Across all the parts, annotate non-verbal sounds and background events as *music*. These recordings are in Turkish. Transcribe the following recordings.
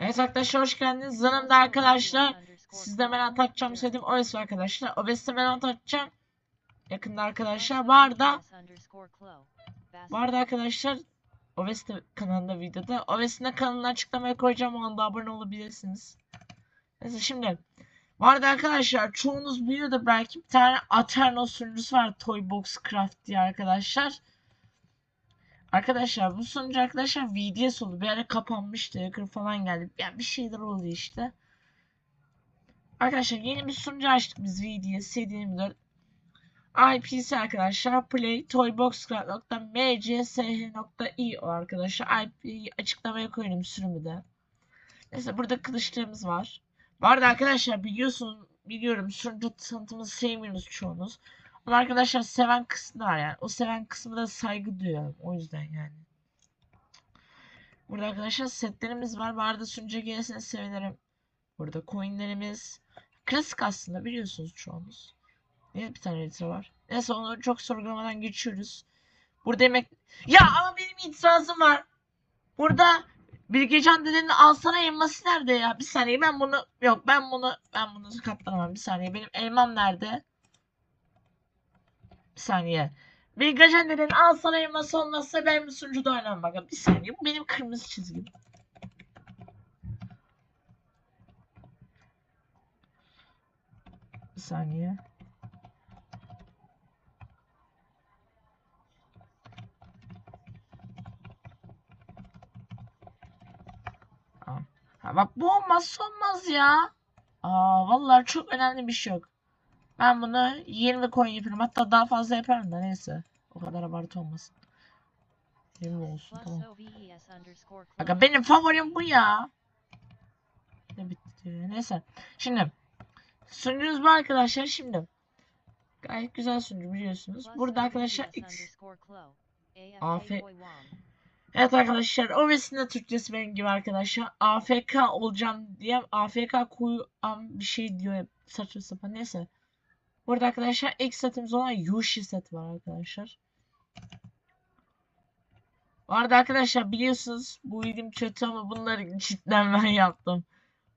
Evet arkadaşlar hoş geldiniz. Yanımda arkadaşlar sizde ben anlatacağım istediğim var arkadaşlar. OS'te ben anlatacağım. Yakında arkadaşlar. Bu arada arkadaşlar OVES'te kanalında videoda. OVES'in de kanalını açıklamaya koyacağım. Ona da abone olabilirsiniz. Neyse şimdi. Bu arada arkadaşlar çoğunuz biliyordur belki bir tane Aterno sunucusu var. Toybox Craft diye arkadaşlar. Arkadaşlar bu sunucu arkadaşlar VDS oldu. Bir ara kapanmıştı. Yakın falan geldi. Yani bir şeyler oldu işte. Arkadaşlar yeni bir sunucu açtık biz VDS 724. IP'si arkadaşlar play toyboxcraft.mcsh.i o arkadaşlar IP'yi açıklamaya koyuyorum sürümü de. Neyse burada kılıçlarımız var. Bu arada arkadaşlar biliyorsun biliyorum sunucu tanıtımını sevmiyorsunuz çoğunuz. Ama arkadaşlar seven kısmı var yani. O seven kısmı da saygı duyuyorum. O yüzden yani. Burada arkadaşlar setlerimiz var. Bu arada sunucuya gelirseniz sevinirim. Burada coinlerimiz. Klasik aslında biliyorsunuz çoğunuz. Niye bir tane litre var? Neyse onu çok sorgulamadan geçiyoruz. Burada yemek... Ya ama benim itirazım var. Burada Bilgecan dedenin alsana elması nerede ya? Bir saniye ben bunu... Yok ben bunu... Ben bunu katlanamam. Bir saniye. Benim elmam nerede? Bir saniye. Bilgecan dedenin alsana elması olmazsa ben bu sunucuda oynamam. Bakın bir saniye. Bu benim kırmızı çizgim. Bir saniye. Ha, bak bu olmazsa olmaz ya. Aa vallahi çok önemli bir şey yok. Ben bunu 20 coin yaparım. Hatta daha fazla yaparım da neyse. O kadar abartı olmasın. 20 olsun tamam. Aga benim favorim bu ya. Ne bitti. Neyse. Şimdi sunucumuz bu arkadaşlar şimdi. Gayet güzel sunucu biliyorsunuz. Burada arkadaşlar X AF Evet arkadaşlar OBS'in Türkçesi benim gibi arkadaşlar. AFK olacağım diye AFK koyulan bir şey diyor saçma sapan neyse. Burada arkadaşlar ilk setimiz olan Yoshi set var arkadaşlar. Bu arada arkadaşlar biliyorsunuz bu videom kötü ama bunları cidden ben *laughs* yaptım.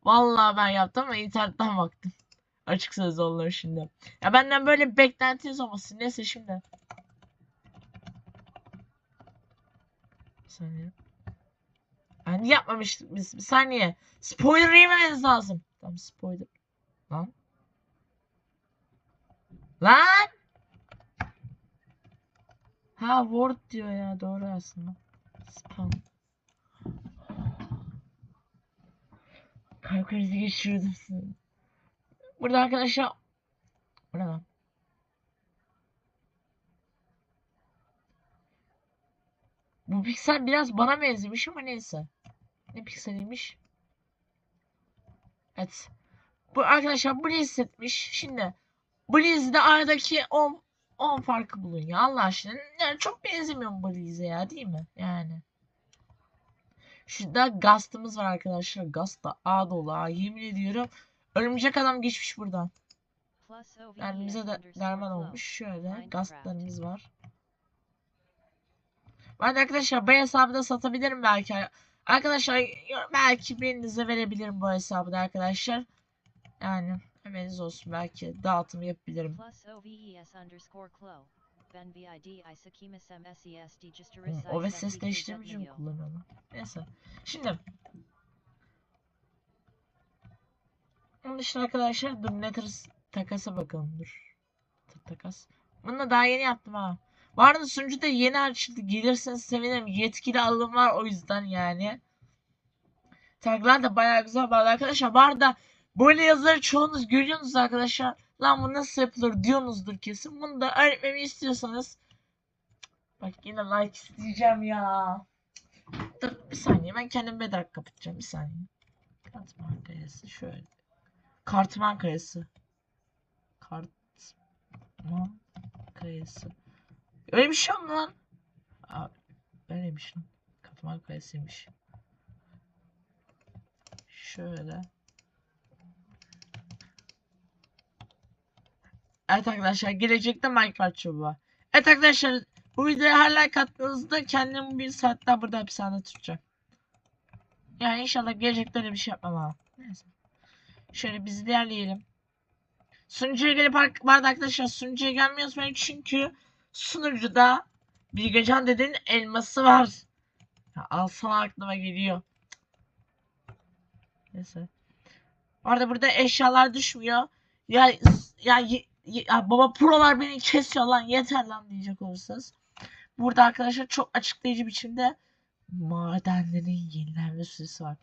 Vallahi ben yaptım ama internetten baktım. Açık sözlü olur şimdi. Ya benden böyle beklentiniz olmasın. Neyse şimdi. Bir saniye. Yani yapmamıştık biz. Bir saniye. Spoiler yememiz lazım. Tamam spoiler. Lan. Lan. Ha word diyor ya doğru aslında. Spam. Kalp krizi geçiriyordum sizi. Burada arkadaşlar Bu ne lan? Bu piksel biraz bana benzemiş ama neyse. Ne pikseliymiş? Evet. Bu arkadaşlar Blaze setmiş. Şimdi Blaze'de aradaki 10 10 farkı bulun ya Allah aşkına. Yani çok benzemiyor Blaze'e ya değil mi? Yani. Şurada Gast'ımız var arkadaşlar. Gast da A dolu A. Yemin ediyorum. Örümcek adam geçmiş buradan. Bize de derman olmuş. Şöyle Gast'larımız var. Ben arkadaşlar bu hesabı da satabilirim belki. Arkadaşlar belki birinize verebilirim bu hesabı da arkadaşlar. Yani haberiniz olsun belki dağıtım yapabilirim. Hı, O ve ses değiştirici mi kullanıyorlar? Neyse. Şimdi. Onun dışında arkadaşlar dur Netters takasa bakalım dur. Ta- Takas. Bunu da daha yeni yaptım ha. Bu arada sunucu da yeni açıldı. Gelirseniz sevinirim. Yetkili alım var o yüzden yani. Taglar da bayağı güzel bağlı arkadaşlar. Bu arada böyle yazıları çoğunuz görüyorsunuz arkadaşlar. Lan bu nasıl yapılır diyorsunuzdur kesin. Bunu da öğretmemi istiyorsanız. Bak yine like isteyeceğim ya. Dur bir saniye ben kendim bedrak kapatacağım bir saniye. Kartman kayası şöyle. Kartman kayası. Kartman kayası. Öyle bir şey mi lan? Abi öyleymiş lan. Katman kayasıymış. Şöyle. Evet arkadaşlar gelecekte Minecraft çubuğu. Evet arkadaşlar bu videoya her like attığınızda kendimi bir saat daha burada hapishanede tutacağım. Yani inşallah gelecekte öyle bir şey yapmam ha. Neyse. Şöyle biz ilerleyelim. Sunucuya gelip arada arkadaşlar sunucuya gelmeyi unutmayın çünkü sunucuda Bilgecan dedenin elması var. Ya, alsana aklıma geliyor. Neyse. Bu arada burada eşyalar düşmüyor. Ya ya, ya baba prolar beni kesiyor lan yeter lan diyecek olursanız. Burada arkadaşlar çok açıklayıcı biçimde madenlerin yenilenme süresi var.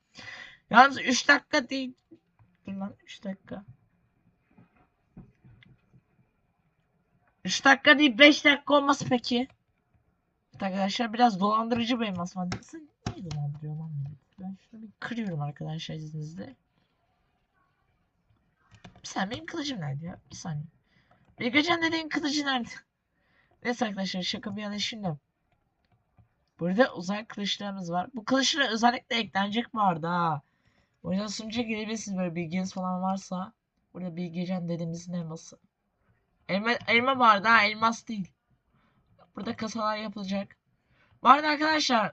Yalnız 3 dakika değil. Dur lan 3 dakika. 3 dakika değil 5 dakika olması peki. Arkadaşlar biraz dolandırıcı elmas var. Sen niye dolandırıyor lan beni? Ben şunu bir kırıyorum arkadaşlar izninizle. Bir saniye benim kılıcım nerede ya? Bir saniye. Bilgecan dediğin kılıcı nerede? Neyse arkadaşlar şaka bir yana şimdi. Burada uzay kılıçlarımız var. Bu kılıçlara özellikle eklenecek arada ha. O yüzden sunucuya gelebilirsiniz böyle bilginiz falan varsa. Burada Bilgecan dedemizin elması. Elma, elma arada ha, elmas değil. Burada kasalar yapılacak. Bu arada arkadaşlar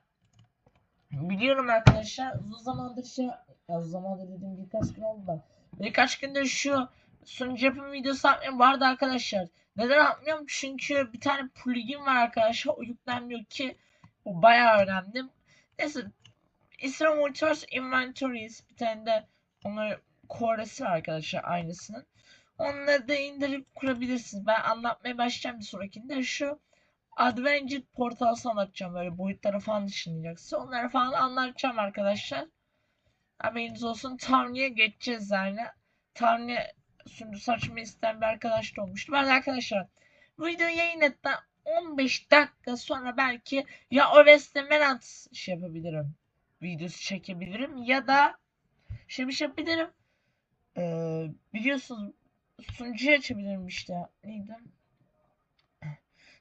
biliyorum arkadaşlar uzun zamandır şey uzun zamandır dediğim birkaç gün oldu da birkaç gündür şu sunucu yapım videosu atmıyorum. Bu arada arkadaşlar neden atmıyorum? Çünkü bir tane plugin var arkadaşlar o yüklenmiyor ki o bayağı önemli. Neyse İsra Multiverse Inventories bir tane de onun Core'si var arkadaşlar aynısının. Onları da indirip kurabilirsiniz. Ben anlatmaya başlayacağım bir sonrakinde. Şu Adventure Portal'sı anlatacağım. Böyle boyutları falan ışınlayacaksın. Onları falan anlatacağım arkadaşlar. Haberiniz olsun. Tanrı'ya geçeceğiz yani. Tanrı sunucu saçma isteyen bir arkadaş da olmuştu. Ben arkadaşlar bu videoyu yayınladıktan 15 dakika sonra belki ya Oveste Menat şey yapabilirim. Videosu çekebilirim ya da şey bir şey yapabilirim. Ee, biliyorsunuz sunucuyu açabilirim işte. Neydi?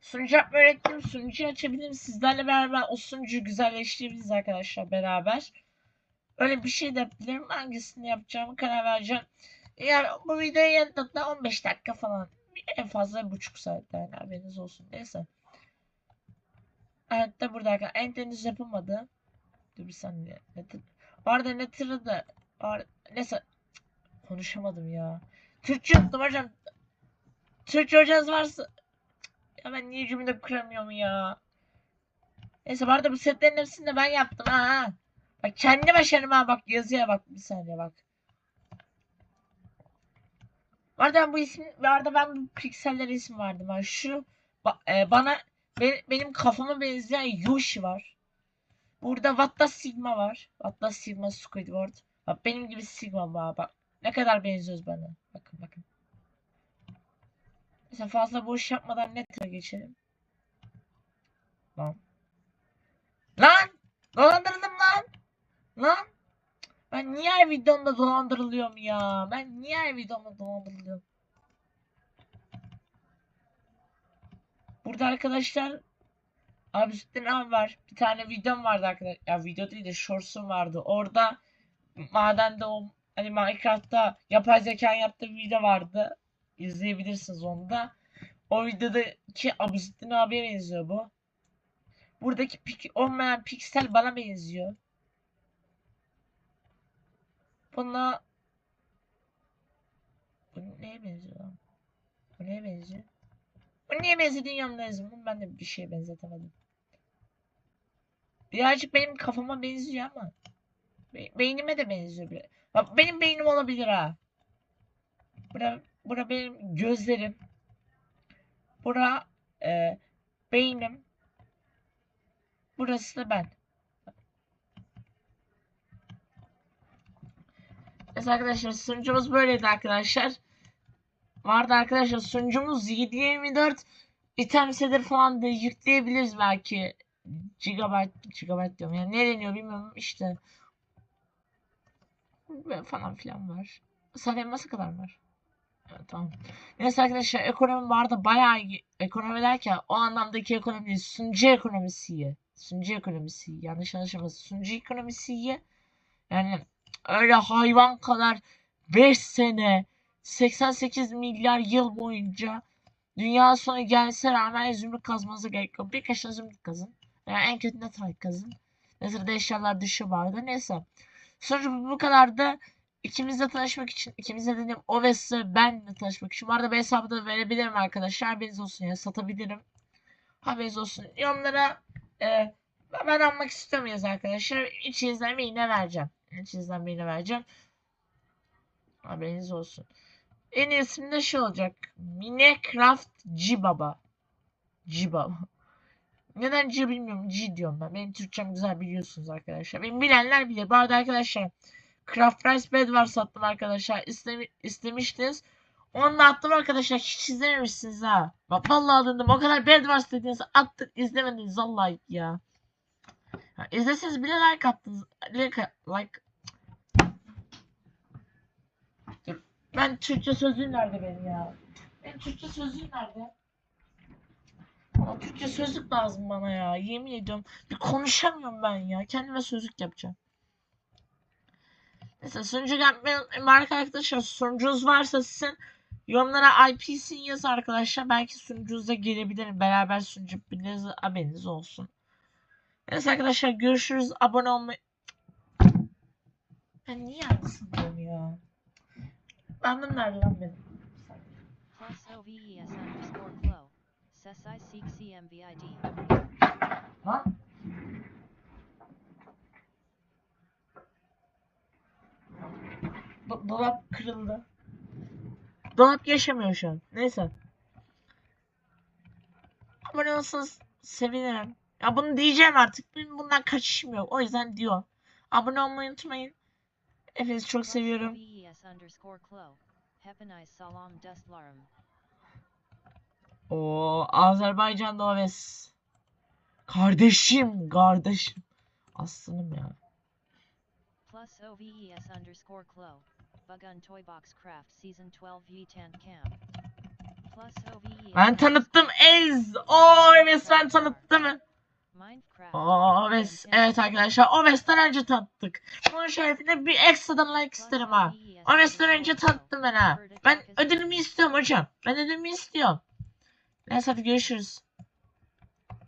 Sunucu yapmayı öğrettim. Sunucuyu açabilirim. Sizlerle beraber o sunucuyu güzelleştirebiliriz arkadaşlar beraber. Öyle bir şey de yapabilirim. Hangisini yapacağımı karar vereceğim. Yani bu videoyu yanıtladığında 15 dakika falan. En fazla buçuk saat yani haberiniz olsun. Neyse. Evet de burada arkadaşlar. En henüz yapılmadı. Dur bir saniye. Nether. Bu arada Nether'ı da Ar- neyse konuşamadım ya. Türkçe unuttum hocam. Türkçe hocanız varsa ya ben niye cümle kuramıyorum ya. Neyse bu arada bu setlerin hepsini de ben yaptım ha. Bak kendi başarıma ha bak yazıya bak bir saniye bak. Ben bu isim, arada ben bu pikseller isim vardı. Ben şu e, bana be- benim kafama benzeyen Yoshi var. Burada Vatta Sigma var. Vatta Sigma Squidward. Bak benim gibi Sigma var bak. Ne kadar benziyoruz bana. Bakın bakın. Mesela fazla boş yapmadan Nether'a geçelim. Lan. Lan! Dolandırıldım lan! Lan! Ben niye her videomda dolandırılıyorum ya? Ben niye her videomda dolandırılıyorum? Burada arkadaşlar Abi sütten abi var. Bir tane videom vardı arkadaşlar. Ya video değil de shorts'um vardı. Orada madende o hani Minecraft'ta yapay zeka yaptığı bir video vardı. İzleyebilirsiniz onu da. O videodaki Abusittin abiye benziyor bu. Buradaki pik olmayan piksel bana benziyor. Buna bu neye benziyor? Bu neye benziyor? Bu niye benzediğin yanında yazdım. Ben de bir şeye benzetemedim. Birazcık benim kafama benziyor ama. Be- beynime de benziyor bir. Bak benim beynim olabilir ha. Bura, bura benim gözlerim. Bura e, beynim. Burası da ben. Evet arkadaşlar sunucumuz böyleydi arkadaşlar. Vardı arkadaşlar sunucumuz 724 item sedir falan da yükleyebiliriz belki. Gigabyte, gigabyte diyorum yani ne deniyor bilmiyorum işte. Böyle falan filan var. Sana elması kadar var. Evet, tamam. Neyse arkadaşlar ekonomi bu arada bayağı iyi. Ekonomi derken o anlamdaki ekonomi değil. Sunucu ekonomisi iyi. Sunucu ekonomisi iyi. Yanlış anlaşılmasın. Sunucu ekonomisi iyi. Yani öyle hayvan kadar 5 sene 88 milyar yıl boyunca dünya sonu gelse rağmen zümrüt kazmanıza gerek yok. Birkaç tane zümrüt kazın. Veya en kötü netherite kazın. Ne sırada eşyalar dışı vardı. Neyse. Sonucu bu bu kadardı. İkimizle tanışmak için, ikimizle dediğim Oves'i benle tanışmak için. Bu arada bu hesabı da verebilirim arkadaşlar. Haberiniz olsun ya satabilirim. Haberiniz olsun. Yorumlara e, ben almak istiyor muyuz arkadaşlar? İç izlenme yine vereceğim. İç izlenme yine vereceğim. Haberiniz olsun. En iyi isim de şey olacak. Minecraft G-Baba. G-Baba. *laughs* Neden G bilmiyorum. G diyorum ben. Benim Türkçem güzel biliyorsunuz arkadaşlar. Benim bilenler bilir. Bu arada arkadaşlar Craft Rice Bed var sattım arkadaşlar. İstemi istemiştiniz. Onu da attım arkadaşlar. Hiç izlememişsiniz ha. Bak vallahi dedim. O kadar bed var dediğiniz attık izlemediniz vallahi ya. Ha, izleseniz like attınız. Like, like. Ben Türkçe sözlüğüm nerede benim ya? Benim Türkçe sözlüğüm nerede? Aa, Türkçe sözlük lazım bana ya. Yemin ediyorum. Bir konuşamıyorum ben ya. Kendime sözlük yapacağım. Neyse sunucu yapmayı unutmayın arkadaşlar. Sunucunuz varsa sizin yorumlara IP'sin yaz arkadaşlar. Belki sunucunuzda gelebilirim. Beraber sunucu yapabiliriz. Haberiniz olsun. Neyse arkadaşlar görüşürüz. Abone olmayı... Ben niye aynısını diyorum ya? Benden nerede lan benim? Lan? Do- dolap kırıldı. Dolap yaşamıyor şu an. Neyse. Abone olsanız sevinirim. Ya bunu diyeceğim artık. Benim bundan kaçışım yok. O yüzden diyor. Abone olmayı unutmayın. Hepinizi çok seviyorum. Dostlarım. O Azerbaycan'da Oves. Kardeşim, kardeşim. Aslanım ya. Plus OVES underscore Clo. Bugun Toybox Craft Season 12 Yetan Camp. OVES Ben tanıttım Ez. O Oves ben tanıttım. Oves. Evet arkadaşlar Oves'ten önce tanıttık. Bunun şerefine bir ekstradan like isterim ha. Oves'ten önce tanıttım ben ha. Ben ödülümü istiyorum hocam. Ben ödülümü istiyorum. Neyse hadi görüşürüz.